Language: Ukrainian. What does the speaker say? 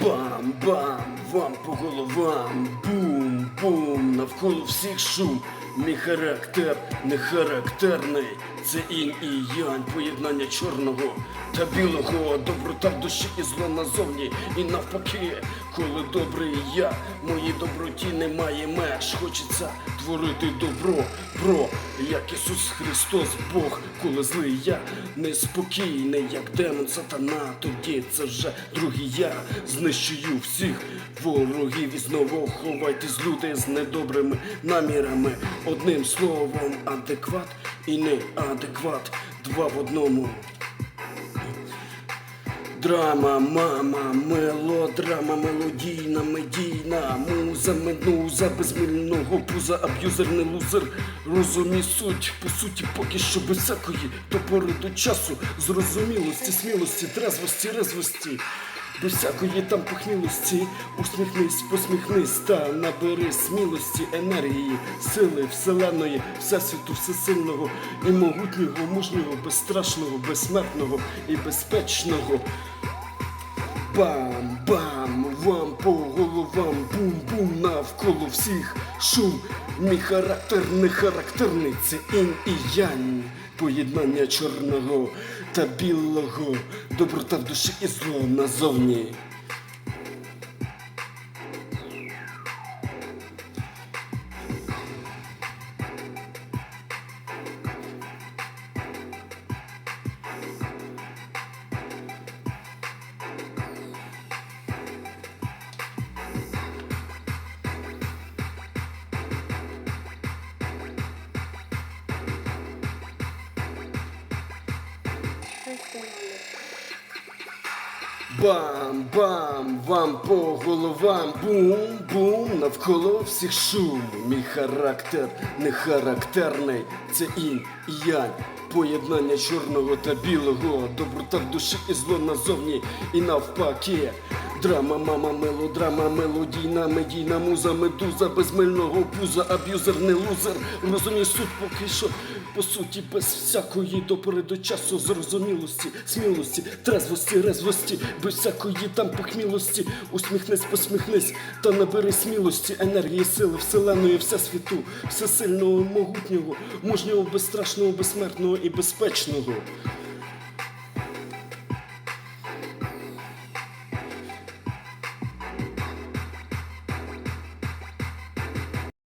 Бам-бам, вам по головам, бум-бум, навколо всіх шум. Мій характер не характерний. Це інь і янь, поєднання чорного та білого, доброта в душі і зло назовні. І навпаки, коли добрий я, моїй доброті немає меж. Хочеться творити добро, про як Ісус Христос, Бог, коли злий я неспокійний, як демон сатана, тоді це вже другий я знищую всіх ворогів і знову ховайтесь люди з недобрими намірами. Одним словом, адекват і неадекват, два в одному. Драма, мама, мелодрама, мелодійна, медійна, муза, медуза, безмільного пуза, аб'юзер, не лузер. Розумій суть, по суті, поки що без всякої до пори до часу, зрозумілості, смілості, трезвості, резвості. Без всякої там похмілості, усміхнись, посміхнись та набери смілості, енергії, сили вселеної, всесвіту, всесильного і могутнього, мужнього, безстрашного, безсмертного і безпечного. Бам-бам, вам по головам, бум-бум навколо всіх шум. Мій характер не характерний, це інь і янь. Поєднання чорного та білого, доброта в душі і зло назовні. Бам-бам, вам по головам, бум-бум, навколо всіх шум. Мій характер не характерний, це інь і янь. Поєднання чорного та білого, доброта в душі і зло назовні, і навпаки. Драма, мама, мелодрама, мелодійна, медійна муза, медуза, безмильного пуза, аб'юзер, не лузер. Розумій суть поки що, по суті, без всякої до часу зрозумілості, смілості, трезвості, резвості, без всякої там похмілості. Усміхнись, посміхнись та набери смілості, енергії, сили, вселеної, всесвіту, всесильного, могутнього, мужнього, безстрашного, безсмертного і безпечного.